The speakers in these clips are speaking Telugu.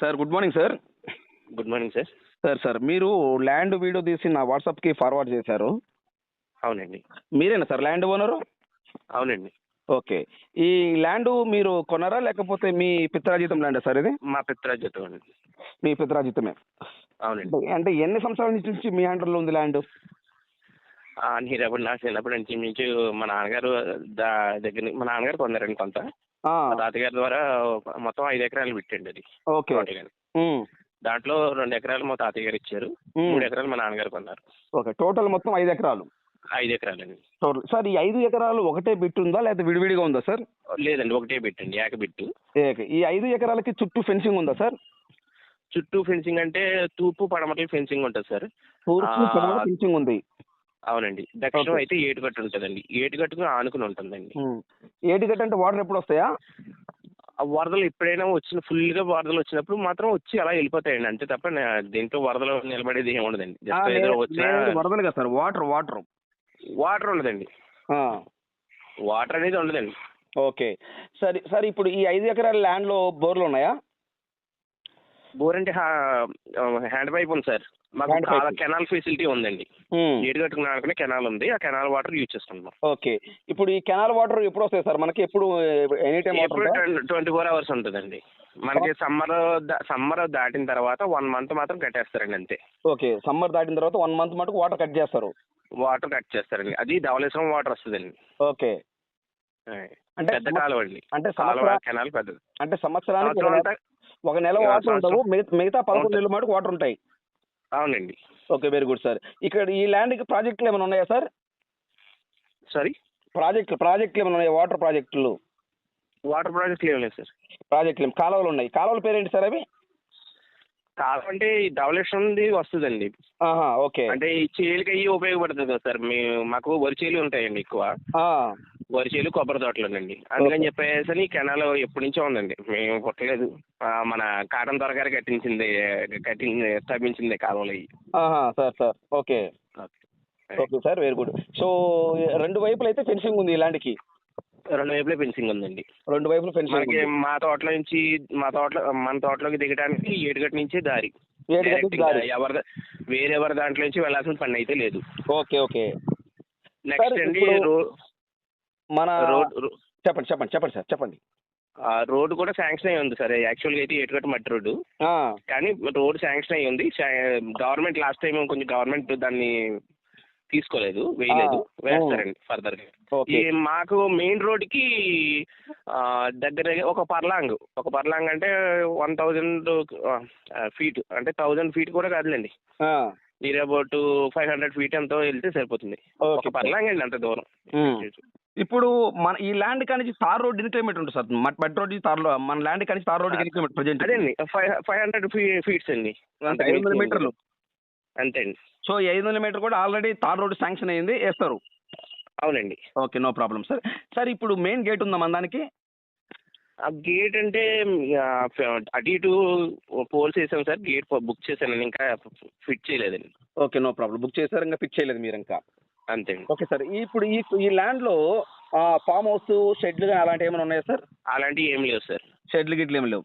Sir good morning sir. Good morning sir. Sir sir మీరు ల్యాండ్ వీడియో తీసి నా వాట్సాప్కి ఫార్వర్డ్ చేశారు. అవునండి. మీరేనా సార్ ల్యాండ్ ఓనరు? అవునండి. ఓకే. ఈ ల్యాండ్ మీరు కొన్నారా లేకపోతే మీ పిత్రాజితం ల్యాండ్ సార్ ఇది? మా పిత్రాజ్యతం అండి. మీ పిత్రాజితమే అవునండి. అంటే- ఎన్ని సంవత్సరాల నుంచి మీ హ్యాండర్లో ఉంది ల్యాండ్? ఆ, నీరెప్పుడు నా చిన్నప్పటి నుంచి మించు మా నాన్నగారు దా దగ్గర మా నాన్నగారు కొన్నారండి కొంత. తాతగారి ద్వారా మొత్తం ఐదు ఎకరాలు పెట్టండి అది. ఓకే. దాంట్లో రెండు ఎకరాలు మా తాతయ్య గారు ఇచ్చారు. మూడు ఎకరాలు మా నాన్నగారు కొన్నారు. ఓకే. టోటల్ మొత్తం ఐదు ఎకరాలు? ఐదు ఎకరాలండి. టోటల్. సార్ ఈ ఐదు ఎకరాలు ఒకటే బిట్ ఉందా లేకపోతే విడివిడిగా ఉందా సార్? లేదండి ఒకటే పెట్టండి ఏక బిట్టు. ఈ ఐదు ఎకరాలకి చుట్టూ ఫెన్సింగ్ ఉందా సార్? చుట్టూ ఫెన్సింగ్ అంటే తూర్పు పడమటలు ఫెన్సింగ్ ఉంటుంది సార్. తూర్పు ఫెన్సింగ్ ఉంది. అవునండి. దక్షిణం. అయితే ఏటుగట్టు ఉంటుందండి. ఏటుగట్టుకు ఆనుకుని ఉంటుందండి. ఉమ్. ఏటి గట్ట అంటే వాటర్ ఎప్పుడు వస్తాయా? వరదలు ఎప్పుడైనా వచ్చిన ఫుల్గా వరదలు వచ్చినప్పుడు మాత్రం వచ్చి అలా వెళ్ళిపోతాయండి. అంతే తప్ప దీంట్లో వరదలు నిలబడేది ఏమి ఉండదండి. జస్ట్ ఏదో వచ్చిన వరదలు కదా సార్. Water water. వాటర్ ఉండదండి. వాటర్ అనేది ఉండదండి. ఓకే. సరే సార్ ఇప్పుడు ఈ ఐదు ఎకరాల ల్యాండ్లో బోర్లు ఉన్నాయా? బోర్ అంటే హ్యాండ్ పైప్ ఉంది సార్. మాకు. కెనాల్ ఫెసిలిటీ ఉందండి. ఉమ్. నీరు కట్టుకున్న కెనాల్ ఉంది. ఆ కెనాల్ వాటర్ యూజ్ చేసుకుంటాం ఓకే. ఇప్పుడు ఈ కెనాల్ వాటర్ ఎప్పుడు వస్తాయి సార్? మనకి ఎప్పుడు any time twenty four hours ఉంటుందండి. మనకి సమ్మర్ సమ్మర్ దాటిన తర్వాత వన్ మంత్ మాత్రం కట్టేస్తారండి అంతే. ఓకే. సమ్మర్ దాటిన తర్వాత వన్ మంత్ మటుకు వాటర్ కట్ చేస్తారు. వాటర్ కట్ చేస్తారండి. అది ధవళేశ్వరం వాటర్ వస్తుందండి. ఓకే. అంటే పెద్ద కాలువ అండి. అంటే కెనాల్ పెద్దది. అంటే సంవత్సరానికి ఒక నెల- వాటర్ ఉండవు. సంవత్సరం. మిగతా- పదకొండు. నెలల మటుకు వాటర్ ఉంటాయి. అవునండి. Okay very good sir. ఇక్కడ ఈ ల్యాండ్కి ప్రాజెక్టులు ఏమైనా ఉన్నాయా సార్? సారీ? ప్రాజెక్టులు ప్రాజెక్టులు ఏమైనా ఉన్నాయా? వాటర్ ప్రాజెక్టులు. వాటర్ ప్రాజెక్ట్ ఏం లేదు సార్. ప్రాజెక్టులు కాలువలు ఉన్నాయి. కాలువల పేరేంటి సార్ అవి? కాలువ అంటే ఈ ధవళేశ్వరంది వస్తుందండి. ఓకే. అంటే ఈ చేలుకి అయ్యి ఉపయోగపడుతుంది కదా సార్. మాకు వరి చేలు ఉంటాయండి ఎక్కువ. ఆ, వరి చేలు కొబ్బరి తోటలోనండి. అందుకని చెప్పేసి ఈ కెనాల్ ఎప్పటి నుంచో ఉందండి. మేము పుట్టలేదు. ఆ, మన కాటన్ త్వరగారు కట్టించింది కట్టి స్థాపించింది ఆహా sir sir. Okay. Okay. Sir. Very good. So రెండు వైపులు అయితే ఫెన్సింగ్ ఉంది ల్యాండ్కి రెండు వైపులే ఫెన్సింగ్ ఉందండి. రెండు వైపులు ఫెన్సింగ్ మనకి మా తోటలో నుంచి మా తోటలో మన తోటలోకి దిగడానికి ఏడుగట్టు నుంచి దారి. Direct ఇంకా దారి. ఎవరి వేరెవరి దాంట్లో నుంచి వెళ్ళాల్సిన పని అయితే లేదు. Okay okay. నెక్స్ట్ అండి ఇప్పుడు- రో- మన రోడ్ చెప్పండి చెప్పండి చెప్పండి సార్ చెప్పండి. ఆ రోడ్డు కూడా శాంక్షన్ అయి ఉంది సార్. యాక్చువల్గా అయితే ఏటుగట్టు మట్టి రోడ్డు. కానీ రోడ్ శాంక్షన్ అయి ఉంది. గవర్నమెంట్ లాస్ట్ టైం కొంచెం గవర్నమెంట్ దాన్ని తీసుకోలేదు వేయలేదు. వేస్తారండి ఫర్దర్ మాకు మెయిన్ రోడ్కి దగ్గర ఒక పర్లాంగ్. ఒక పర్లాంగ్ అంటే వన్ థౌజండ్ ఫీట్. అంటే థౌజండ్ ఫీట్ కూడా కాదులేండి. Near about five hundred feet ఎంతో వెళ్తే సరిపోతుంది. ఒక పర్లాంగ్ అండి అంత దూరం. ఇప్పుడు మన ఈ ల్యాండ్ కానించి తార్ రోడ్ ఎన్ని కిలోమీటర్ ఉంటుంది సార్? మట్ మట్ రోడ్ తార్లో మన ల్యాండ్ కానించి తార్ రోడ్ ఎన్ని కిలోమీటర్ ప్రజెంట్ అదే అండి ఫైవ్ హండ్రెడ్ ఫీట్స్ అండి. ఐదు వందల మీటర్లు. అంతే అండి. సో ఈ ఐదు వందల మీటర్ కూడా ఆల్రెడీ తార్ రోడ్ శాంక్షన్ అయింది వేస్తారు. అవునండి. Okay no problem sir sir ఇప్పుడు మెయిన్ గేట్ ఉందా మన దానికి? ఆ గేట్ అంటే అటు ఇటు పోల్స్ వేసాం సార్ గేట్ బుక్ చేశాను ఇంకా ఫిట్ చేయలేదండి. ఓకే నో ప్రాబ్లం బుక్ చేశారు ఇంకా ఫిక్స్ చేయలేదు మీరు ఇంకా. అంతే ఓకే సార్. ఇప్పుడు ఈ ఈ ల్యాండ్లో ఫామ్ హౌస్ షెడ్లు కానీ అలాంటివి ఏమైనా ఉన్నాయా సార్? అలాంటివి ఏం లేవు సార్. షెడ్లు గిట్లు ఏమి లేవు.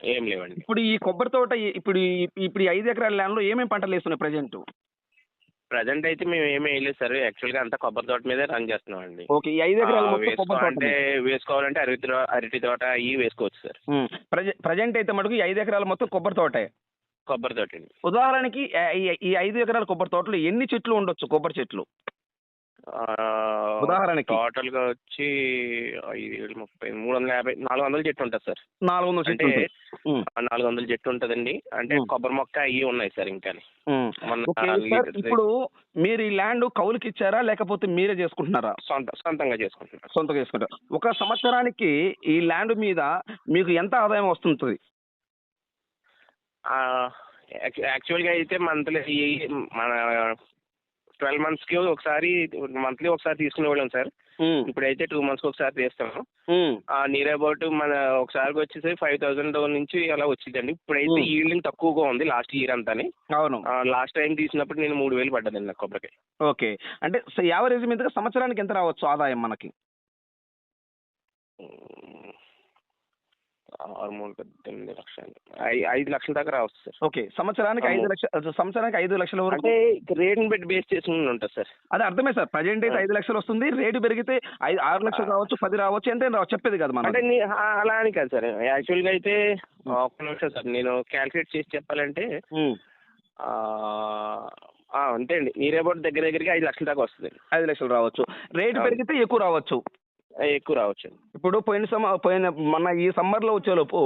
ఏం లేవండి. ఇప్పుడు ఈ కొబ్బరి తోట ఇప్పుడు ఇప్పుడు ఈ ఐదు ఎకరాల ల్యాండ్లో ఏమేమి పంటలు వేస్తున్నాయి ప్రజెంట్? ప్రజెంట్ అయితే మేము ఏమీ వేయలేదు సార్. యాక్చువల్గా అంతా కొబ్బరి తోట మీదే రన్ చేస్తున్నాం అండి ఓకే ఈ ఐదు ఎకరాలు అంటే వేసుకోవాలంటే అరటి అరటి తోట ఇవి వేసుకోవచ్చు సార్. ప్రజెంట్ అయితే మటుకు ఈ ఐదు ఎకరాలు మొత్తం కొబ్బరి తోటే? కొబ్బరి తోట ఉదాహరణకి ఈ ఐదు ఎకరాల కొబ్బరి తోటలో ఎన్ని చెట్లు ఉండొచ్చు కొబ్బరి చెట్లు? ఉదాహరణకి. టోటల్గా వచ్చి ఐదు ఏడు ముప్పై మూడు వందల యాభై నాలుగు వందల చెట్టు ఉంటుంది సార్. నాలుగు వందల అంటే చెట్లు ఉంటాయి. ఉమ్, ఆ నాలుగు వందల చెట్టు ఉంటుందండి. అంటే. కొబ్బరి మొక్క అవి ఉన్నాయి సార్ ఇంకా. ఉమ్. మొన్న ఓకే ఆ సార్ లీటర్ ఇప్పుడు మీరు ఈ ల్యాండ్ కౌలుకి ఇచ్చారా లేకపోతే మీరే చేసుకుంటున్నారా? సొంత సొంతంగా చేసుకుంటున్నాను సొంతగా చేసుకుంటారు. ఒక సంవత్సరానికి ఈ ల్యాండ్ మీద మీకు ఎంత ఆదాయం వస్తుంటుంది? యాక్చువల్గా అయితే మంత్లీ మన ట్వెల్వ్ మంత్స్కి ఒకసారి మంత్లీ ఒకసారి తీసుకునేవాళ్ళం సార్. ఇప్పుడైతే టూ మంత్స్కి ఒకసారి తీస్తాము. ఉమ్, నియర్ అబౌట్ మన ఒకసారి వచ్చేసి ఫైవ్ థౌసండ్ నుంచి అలా వచ్చిందండి. ఇప్పుడైతే Hmm. ఈల్డింగ్ తక్కువగా ఉంది లాస్ట్ ఇయర్ అంతాని. అవును. లాస్ట్ టైం తీసినప్పుడు నేను మూడు వేలు పడ్డదండి నాకు కొబ్బరికాయ. ఓకే. అంటే యావరేజ్ మీదుగా సంవత్సరానికి ఎంత రావచ్చు ఆదాయం మనకి? మూడు పద్దెనిమిది లక్షలు. ఐదు లక్షల దాకా రావచ్చు సార్. ఓకే. సంవత్సరానికి ఐదు. లక్షలు సంవత్సరానికి ఐదు లక్షల వరకు అంటే రేట్ని బట్టి బేస్ చేసుకుని ఉంటుంది సార్. అదే అర్థమే సార్. ప్రజెంట్ అయితే. ఐదు లక్షలు వస్తుంది. రేటు పెరిగితే ఐదు ఆరు లక్షలు రావచ్చు పది రావచ్చు ఎంత రావచ్చు. చెప్పేది కదా మనం. అంటే నీ- ఆ, అలా అని కాదు సార్. యాక్చువల్గా అయితే ఒక్క నిమిషం సార్. నేను క్యాల్కులేట్ చేసి చెప్పాలంటే ఉమ్. ఆ, ఆ, అంతే అండి. నీరే అబౌట్ దగ్గర దగ్గరికి ఐదు లక్షల దాకా వస్తుంది. ఐదు లక్షలు రావచ్చు. రేటు. పెరిగితే ఎక్కువ రావచ్చు. ఎక్కువ రావచ్చు ఇప్పుడు పోయిన సమ పోయిన మన ఈ సమ్మర్లో వచ్చేలోపు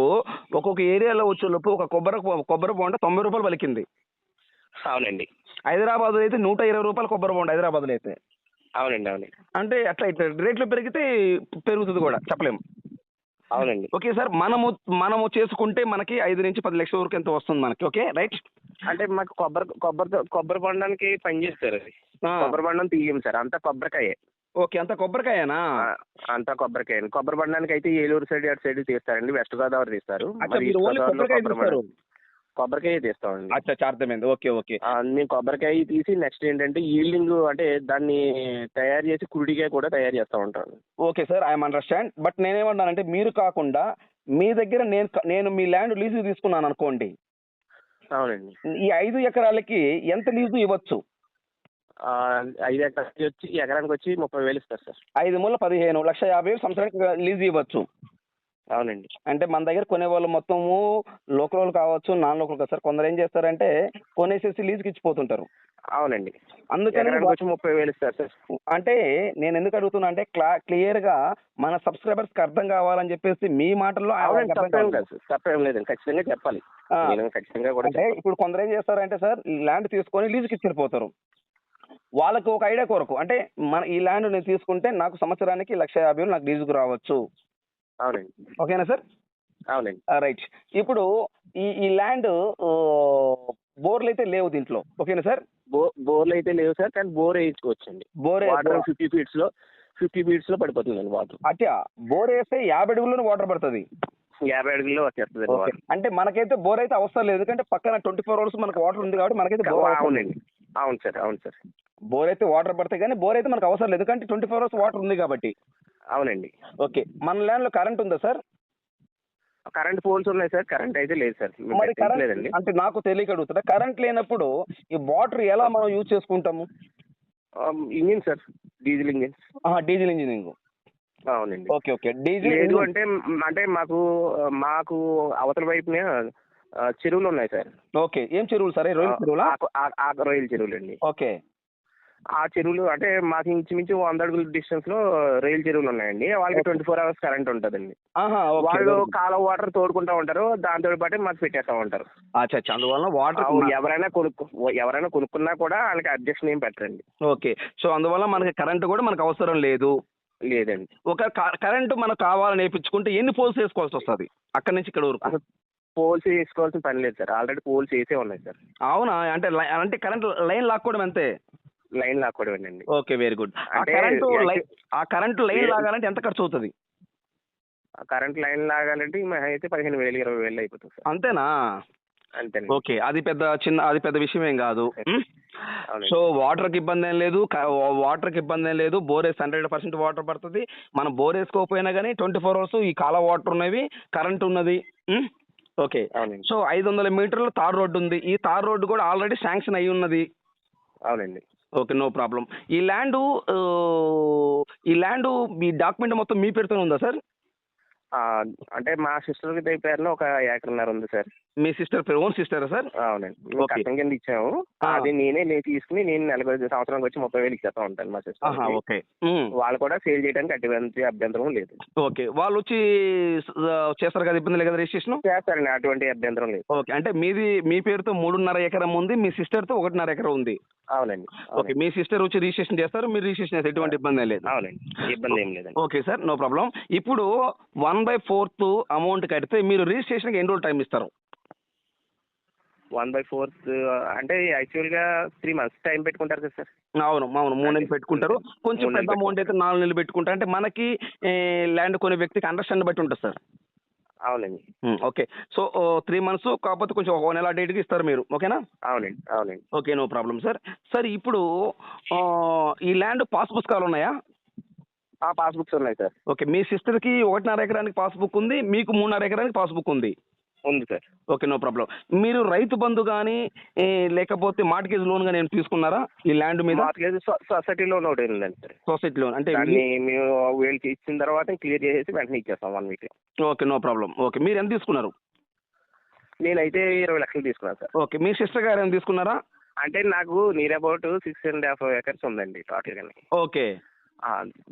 ఒక్కొక్క ఏరియాలో వచ్చేలోపు ఒక కొబ్బరి కొబ్బరి బొండ తొంభై రూపాయలు పలికింది. అవునండి. హైదరాబాద్ అయితే నూట ఇరవై రూపాయలు కొబ్బరి బొండ హైదరాబాద్లో అయితే. అవునండి అవునండి. అంటే అట్లా రేట్లు పెరిగితే పెరుగుతుంది కూడా చెప్పలేము అవునండి. ఓకే సార్ మనము మనము చేసుకుంటే మనకి ఐదు నుంచి పది లక్షల వరకు ఎంత వస్తుంది మనకి ఓకే రైట్? అంటే మాకు కొబ్బరి కొబ్బరి కొబ్బరి బండానికి పని చేస్తారు అది. కొబ్బరి బండం తీయం సార్ అంతా కొబ్బరికాయే. ఓకే అంత కొబ్బరికాయనా? అంతా కొబ్బరికాయ. కొబ్బరి బండానికి అయితే ఏలూరు సైడ్ అటు సైడ్ తీస్తారండి. వెస్ట్ గోదావరి తీస్తారు. కొబ్బరికాయ తీస్తామండి. అచ్చా అర్థమైంది. Okay okay. మేము కొబ్బరికాయ తీసి నెక్స్ట్ ఏంటంటే ఈల్డింగ్ అంటే దాన్ని తయారు చేసి కుడికాయ కూడా తయారు చేస్తూ ఉంటాం okay sir I'm understand. But నేనేమన్నానంటే మీరు కాకుండా మీ దగ్గర నేను నేను మీ ల్యాండ్ లీజు తీసుకున్నాను అనుకోండి. అవునండి. ఈ ఐదు ఎకరాలకి ఎంత లీజు ఇవ్వచ్చు? ఐదు ఎకరాలకి వచ్చి ఎకరానికి వచ్చి ముప్పై వేలు ఇస్తారు సార్. ఐదు మూల పదిహేను లక్ష యాభై వేలు సంవత్సరానికి లీజు ఇవ్వచ్చు. అవునండి. అంటే మన దగ్గర కొనే వాళ్ళు మొత్తము లోకల్ వాళ్ళు కావచ్చు నాన్ లోకల్ కావచ్చు. సార్ కొందరు ఏం చేస్తారంటే కొనేసేసి లీజుకి ఇచ్చిపోతుంటారు. అవునండి. అందుకని ఎకరానికి వచ్చి ముప్పై వేలు ఇస్తారు సార్. అంటే నేను ఎందుకు అడుగుతున్నా అంటే క్లా క్లియర్గా మన సబ్స్క్రైబర్స్కి అర్థం కావాలని చెప్పేసి మీ మాటల్లో తప్పేం లేదండి ఖచ్చితంగా చెప్పాలి. ఖచ్చితంగా కూడా అంటే ఇప్పుడు కొందరు ఏం చేస్తారంటే సార్ ల్యాండ్ తీసుకొని లీజుకి ఇచ్చిపోతారు వాళ్ళకి ఒక ఐడియా కొరకు. అంటే మన ఈ ల్యాండ్ నేను తీసుకుంటే నాకు సంవత్సరానికి లక్ష యాభై నాకు లీజుకు రావచ్చు. అవునండి. ఓకేనా సార్? అవునండి. రైట్. ఇప్పుడు ఈ ఈ ల్యాండ్ బోర్లు అయితే లేవు దీంట్లో. ఓకేనా సార్? బోర్లు అయితే లేవు సార్ కానీ బోర్ వేయించుకోవచ్చండి. బోర్ వాటర్ ఫిఫ్టీ ఫీట్స్లో ఫిఫ్టీ ఫీట్స్లో పడిపోతుందండి వాటర్. అట్లా బోర్ వేస్తే యాభై అడుగుల్లోనే వాటర్ పడుతుంది. యాభై అడుగుల్లో వచ్చేస్తుంది అంటే మనకైతే బోర్ అయితే అవసరం లేదు ఎందుకంటే పక్కన ట్వంటీ ఫోర్ అవర్స్ మనకు వాటర్ ఉంది కాబట్టి మనకైతే బోర్. అవునండి. అవును సార్ అవును సార్. బోర్ అయితే వాటర్ పడతాయి కానీ బోర్ అయితే మనకు అవసరం లేదు. ఎందుకంటే ట్వంటీ ఫోర్ అవర్స్ వాటర్ ఉంది కాబట్టి. అవునండి. ఓకే. మన ల్యాండ్లో కరెంట్ ఉందా సార్? కరెంట్ పోల్స్ ఉన్నాయి సార్. కరెంట్ అయితే లేదు సార్. మరి కరెంట్ లేదండి. అంటే నాకు తెలియక అడుగుతుందా కరెంట్ లేనప్పుడు ఈ వాటర్ ఎలా మనం యూజ్ చేసుకుంటాము? Engine sir. Diesel engine. Diesel engineering అవునండి. Okay okay. డీజిల్ లేదు అంటే అంటే మాకు మాకు అవతల వైపునే చెరువులు ఉన్నాయి సార్. ఓకే. ఏం చెరువులు సరే? రొయ్యల చెరువులా? రొయ్యల చెరువులు అండి ఓకే. ఆ చెరువులు అంటే మాకు ఇంచుమించు వంద అడుగుల డిస్టెన్స్లో రొయ్యల చెరువులు ఉన్నాయండి. వాళ్ళకి. ట్వంటీ ఫోర్ అవర్స్ కరెంట్ ఉంటుందండి. వాళ్ళు కాలువ వాటర్ తోడుకుంటా ఉంటారు. దాంతో పాటు మాకు పెట్టేస్తా ఉంటారు. అందువల్ల వాటర్ ఎవరైనా కొనుక్కు ఎవరైనా కొనుక్కున్నా కూడా వాళ్ళకి అడ్జస్ట్ ఏం పెట్టరండి. ఓకే. సో అందువల్ల మనకి కరెంట్ కూడా మనకు అవసరం లేదు. లేదండి. ఒక కరెంట్ మనకు కావాలని వేయించుకుంటే ఎన్ని పోల్స్ వేసుకోవాల్సి వస్తుంది? అక్కడి నుంచి ఇక్కడ వరకు. పోల్స్ వేసుకోవాల్సిన పని లేదు సార్. ఆల్రెడీ పోల్స్ వేసే ఉన్నాయి సార్. అవునా? అంటే లై- అంటే కరెంట్ లైన్ లాక్కోవడం అంతే? లైన్ లాక్కోవడం అండి ఓకే వెరీ గుడ్. ఆ అంటే కరెంటు యాక్చు- లై- ఆ కరెంటు లైన్ లాగాలంటే ఎంత ఖర్చు అవుతుంది కరెంట్ లైన్ లాగాలంటే అయితే పదిహేను వేలు ఇరవై వేలు అయిపోతుంది సార్. అంతేనా? అంతేనండి. ఓకే అది పెద్ద చిన్న అది పెద్ద విషయం ఏం కాదు. ఉమ్? అవునండి. సో వాటర్కి ఇబ్బంది ఏం లేదు. వాటర్కి ఇబ్బంది ఏం లేదు. బోర్ వేసి హండ్రెడ్ పర్సెంట్ వాటర్ పడుతుంది. మనం బోర్ వేసుకోకపోయినా కానీ ట్వంటీ ఫోర్ అవర్స్ ఈ కాల వాటర్ ఉన్నవి కరెంట్ ఉన్నది. ఉమ్? ఓకే. అవునండి. సో ఐదు వందల మీటర్ల తార్ రోడ్డు ఉంది. ఈ తార్ రోడ్డు కూడా ఆల్రెడీ శాంక్షన్ అయి ఉన్నది. అవునండి. Okay no problem. ఈ ల్యాండ్ ఈ ల్యాండ్ మీ డాక్యుమెంట్ మొత్తం మీ పేరుతో ఉందా సార్? అంటే మా సిస్టర్ పేరులో ఒక ఏకరన్నర ఉంది సార్. మీ సిస్టర్ పేరు ఓన్ సిస్టరా సార్? అవునండి. కట్టం కింద ఇచ్చాము. అది నేనే నేను తీసుకుని నేను నెలకు సంవత్సరానికి వచ్చి ముప్పై వేలు ఇచ్చేస్తా ఉంటాను మా సిస్టర్ ఓకే. వాళ్ళు కూడా సేల్ చేయడానికి అటువంటి అభ్యంతరం లేదు. ఓకే. వాళ్ళు వచ్చి చేస్తారు కదా ఇబ్బంది లేదు కదా రిజిస్ట్రేషన్? చేస్తారండి అటువంటి అభ్యంతరం లేదు. ఓకే. అంటే మీది మీ పేరుతో మూడున్నర ఎకరం ఉంది మీ సిస్టర్తో ఒకటిన్నర ఎకరం ఉంది. అవునండి. ఓకే. మీ సిస్టర్ వచ్చి రిజిస్ట్రేషన్ చేస్తారు మీరు రిజిస్ట్రేషన్ చేస్తారు ఎటువంటి ఇబ్బంది ఏం లేదు. అవునండి. ఇబ్బంది ఏం లేదండి. Okay sir no problem. ఇప్పుడు వన్ బై ఫోర్త్ అమౌంట్ కడితే మీరు రిజిస్ట్రేషన్కి ఎన్ని రోజులు టైం ఇస్తారు? వన్ బై ఫోర్త్ అంటే యాక్చువల్గా త్రీ మంత్స్ టైం పెట్టుకుంటారు కదా సార్. అవును అవును మూడు నెలలు పెట్టుకుంటారు. కొంచెం పెద్ద అమౌంట్ అయితే నాలుగు నెలలు పెట్టుకుంటారు. అంటే మనకి ల్యాండ్ కొనే వ్యక్తికి అండర్స్టాండ్ బట్టి ఉంటుంది సార్. అవునండి. ఓకే. సో త్రీ మంత్స్ కాకపోతే కొంచెం ఒక నెల డేట్కి ఇస్తారు మీరు ఓకేనా? అవునండి అవునండి. Okay no problem sir. Sir ఇప్పుడు ఈ ల్యాండ్ పాస్ పుస్తకాలు ఉన్నాయా? ఆ పాస్బుక్స్ ఉన్నాయి సార్. ఓకే మీ సిస్టర్కి ఒకటిన్నర ఎకరానికి పాస్బుక్ ఉంది మీకు మూడున్నర ఎకరానికి పాస్బుక్ ఉంది. ఉంది సార్. Okay no problem. మీరు రైతు బంధు కానీ లేకపోతే మార్టిగేజ్ లోన్ కానీ తీసుకున్నారా? ఈ ల్యాండ్ మీద? మార్కెట్ సొసైటీ లోన్ ఒకటి సార్. సొసైటీ లోన్ అంటే మేము వీళ్ళకి ఇచ్చిన తర్వాత క్లియర్ చేసేసి వెంటనే ఇచ్చేస్తాం one week okay no problem. Okay మీరు ఎంత తీసుకున్నారు? నేనైతే ఇరవై లక్షలు తీసుకున్నాను సార్. ఓకే మీ సిస్టర్ గారు ఏమైనా తీసుకున్నారా? అంటే నాకు near about six and half acres ఉందండి టోటల్గా ఓకే.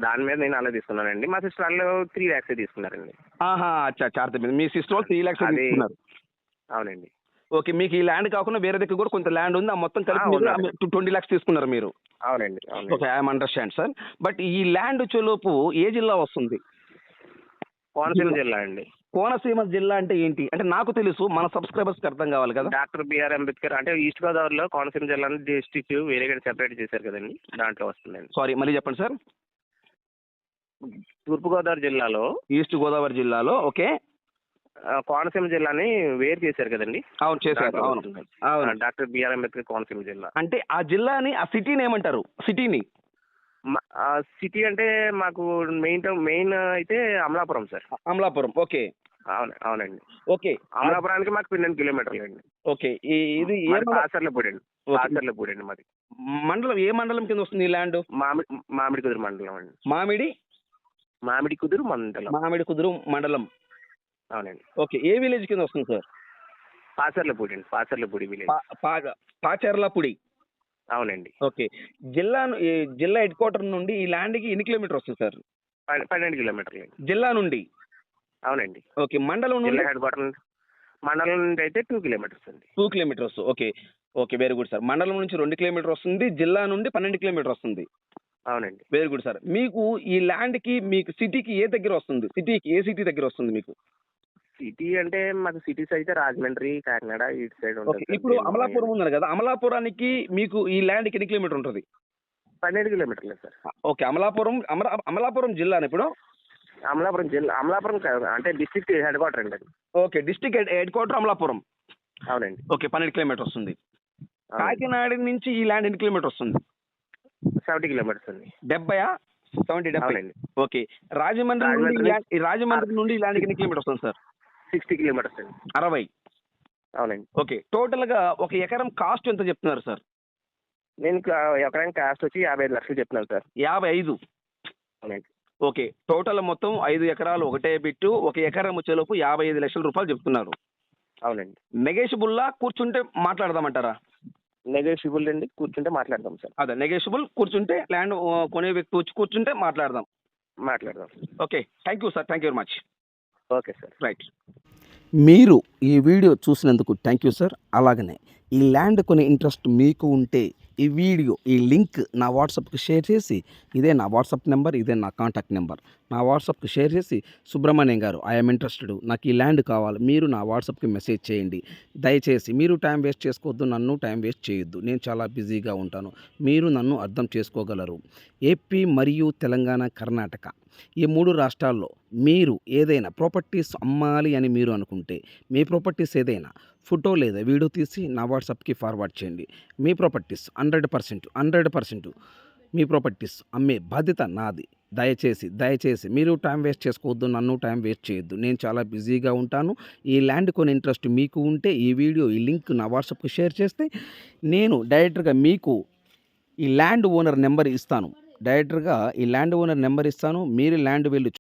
దాని మీద నేను అలా తీసుకున్నానండి. మా సిస్టర్ వాళ్ళు త్రీ ల్యాక్స్ తీసుకున్నారండి. ఆహా అచ్చా అచ్చా అర్థమైంది మీ సిస్టర్ వాళ్ళు త్రీ ల్యాక్స్ అది- తీసుకున్నారు. అవునండి. ఓకే మీకు ఈ ల్యాండ్ కాకుండా వేరే దగ్గర కూడా కొంత ల్యాండ్ ఉంది. ఆ మొత్తం ఆ, కలిపి ఉందండి. ట్వంటీ ల్యాక్స్ తీసుకున్నారు మీరు. అవునండి అవునండి. Okay I'm understand sir but ఈ ల్యాండ్ వచ్చేలోపు ఏ జిల్లా వస్తుంది? కోనసీమ జిల్లా అండి. కోనసీమ జిల్లా అంటే ఏంటి? అంటే నాకు తెలుసు మన సబ్స్క్రైబర్స్కి అర్థం కావాలి కదా. డాక్టర్ బిఆర్ అంబేద్కర్ అంటే ఈస్ట్ గోదావరిలో కోనసీమ జిల్లాని డిస్ట్రిక్ట్ వేరేగా సెపరేట్ చేశారు కదండి. దాంట్లో వస్తుందండి. సారీ మళ్ళీ చెప్పండి సార్ తూర్పుగోదావరి జిల్లాలో ఈస్ట్ గోదావరి జిల్లాలో ఓకే. కోనసీమ జిల్లాని వేరు చేశారు కదండి. అవును చేశారు. అవును. అవును. డాక్టర్ బిఆర్ అంబేద్కర్ కోనసీమ జిల్లా. అంటే ఆ జిల్లాని ఆ సిటీని ఏమంటారు? సిటీని? సిటీ అంటే మాకు మెయిన్ మెయిన్ అయితే అమలాపురం సార్. అమలాపురం ఓకే. అవును అవునండి. ఓకే. అమలాపురానికి మాకు పన్నెండు కిలోమీటర్లు అండి. ఓకే. ఇది? కాసర్లపూడి అండి ఓకే. కాసర్లపూడి అండి మాది. మండలం ఏ మండలం కింద వస్తుంది ఈ ల్యాండ్? మామిడి మామిడి కుదురు మండలం అండి. మామిడి? మామిడి కుదురు మండలం. మామిడి కుదురు మండలం. అవునండి. ఓకే ఏ విలేజ్ కింద వస్తుంది సార్? పాసర్లపూడి అండి పాసర్లపూడి విలేజ్. పాచెర్లపూడి. అవునండి. ఓకే జిల్లా జిల్లా హెడ్ క్వార్టర్ నుండి ఈ ల్యాండ్కి ఎన్ని కిలోమీటర్ వస్తుంది సార్? పన్నె- పన్నెండు కిలోమీటర్లు జిల్లా నుండి? అవునండి. ఓకే మండలం నుండి? హెడ్ క్వార్టర్ నుండి- మండలం నుండి అయితే టూ కిలోమీటర్స్ అండి. Two kilometres okay. Okay very good sir. మండలం నుంచి రెండు కిలోమీటర్ వస్తుంది జిల్లా నుండి పన్నెండు కిలోమీటర్ వస్తుంది. అవునండి. Very good sir. మీకు ఈ ల్యాండ్కి మీకు సిటీకి ఏ దగ్గర వస్తుంది? సిటీకి ఏ సిటీ దగ్గర వస్తుంది మీకు? సిటీ అంటే మాకు సిటీస్ అయితే రాజమండ్రి కాకినాడ ఇటు సైడ్ ఉంటుంది ఇప్పుడు అమలాపురం ఉన్నారు కదా అమలాపురానికి మీకు ఈ ల్యాండ్కి ఎన్ని కిలోమీటర్ ఉంటుంది? పన్నెండు కిలోమీటర్లు సార్. ఓకే. అమలాపురం అమలా అమలాపురం జిల్లా ఇప్పుడు? అమలాపురం జిల్లా అమలాపురం కాదు, అంటే డిస్ట్రిక్ట్ హెడ్ క్వార్టర్ అండి okay. District head quarter Amalapuram. అవునండి. ఓకే. పన్నెండు కిలోమీటర్ వస్తుంది. కాకినాడ నుంచి ఈ ల్యాండ్ ఎన్ని కిలోమీటర్ వస్తుంది? సెవెంటీ కిలోమీటర్స్ అండి. డెబ్బయా? సెవెంటీ డెబ్బై. అవునండి. ఓకే. రాజమండ్రి నుండి రాజమండ్రి నుండి ల్యాండ్కి ఎన్ని కిలోమీటర్ వస్తుంది సార్? సిక్స్టీ కిలోమీటర్స్ అండి. అరవై. అవునండి. ఓకే. టోటల్గా ఒక ఎకరం కాస్ట్ ఎంత చెప్తున్నారు సార్? నేను కా- ఎకరానికి కాస్ట్ వచ్చి యాభై ఐదు లక్షలు చెప్తున్నాను సార్. యాభై ఐదు. అవునండి. ఓకే. టోటల్ మొత్తం ఐదు ఎకరాలు ఒకటే బిట్టు ఒక ఎకరం వచ్చేలోపు యాభై ఐదు లక్షల రూపాయలు చెప్తున్నారు. అవునండి. నెగేషిబుల్లా కూర్చుంటే మాట్లాడదామంటారా? నెగోషియబుల్ అండి కూర్చుంటే మాట్లాడదాం సార్. అదే నెగేషిబుల్ కూర్చుంటే ల్యాండ్ కొనే వ్యక్తి వచ్చి కూర్చుంటే మాట్లాడదాం. మాట్లాడదాం okay thank you sir thank you very much okay sir right మీరు ఈ వీడియో చూసినందుకు థ్యాంక్ యూ సార్ అలాగనే ఈ ల్యాండ్ కొనే ఇంట్రెస్ట్ మీకు ఉంటే ఈ వీడియో ఈ లింక్ నా వాట్సాప్కి షేర్ చేసి ఇదే నా వాట్సాప్ నెంబర్ ఇదే నా కాంటాక్ట్ నెంబర్. నా వాట్సాప్కి షేర్ చేసి సుబ్రహ్మణ్యం గారు ఐఎమ్ ఇంట్రెస్టెడ్ నాకు ఈ ల్యాండ్ కావాలి. మీరు నా వాట్సాప్కి మెసేజ్ చేయండి. దయచేసి మీరు టైం వేస్ట్ చేసుకోవద్దు నన్ను టైం వేస్ట్ చేయొద్దు. నేను చాలా బిజీగా ఉంటాను. మీరు నన్ను అర్థం చేసుకోగలరు. ఏపీ మరియు తెలంగాణ కర్ణాటక. ఈ మూడు రాష్ట్రాల్లో మీరు ఏదైనా ప్రాపర్టీస్ అమ్మాలి అని మీరు అనుకుంటే మీ ప్రాపర్టీస్ ఏదైనా ఫోటో లేదా వీడియో తీసి నా వాట్సాప్కి ఫార్వర్డ్ చేయండి. మీ properties hundred percent hundred percent మీ ప్రాపర్టీస్ అమ్మే బాధ్యత నాది. దయచేసి దయచేసి మీరు టైం వేస్ట్ చేసుకోవద్దు నన్ను టైం వేస్ట్ చేయొద్దు. నేను చాలా బిజీగా ఉంటాను. ఈ ల్యాండ్ కొని ఇంట్రెస్ట్ మీకు ఉంటే ఈ వీడియో ఈ లింక్ నా వాట్సాప్కి షేర్ చేస్తే నేను డైరెక్ట్గా మీకు ఈ ల్యాండ్ ఓనర్ నెంబర్ ఇస్తాను. డైరెక్టర్గా ఈ ల్యాండ్ ఓనర్ నెంబర్ ఇస్తాను. మీరు ల్యాండ్ వెళ్ళి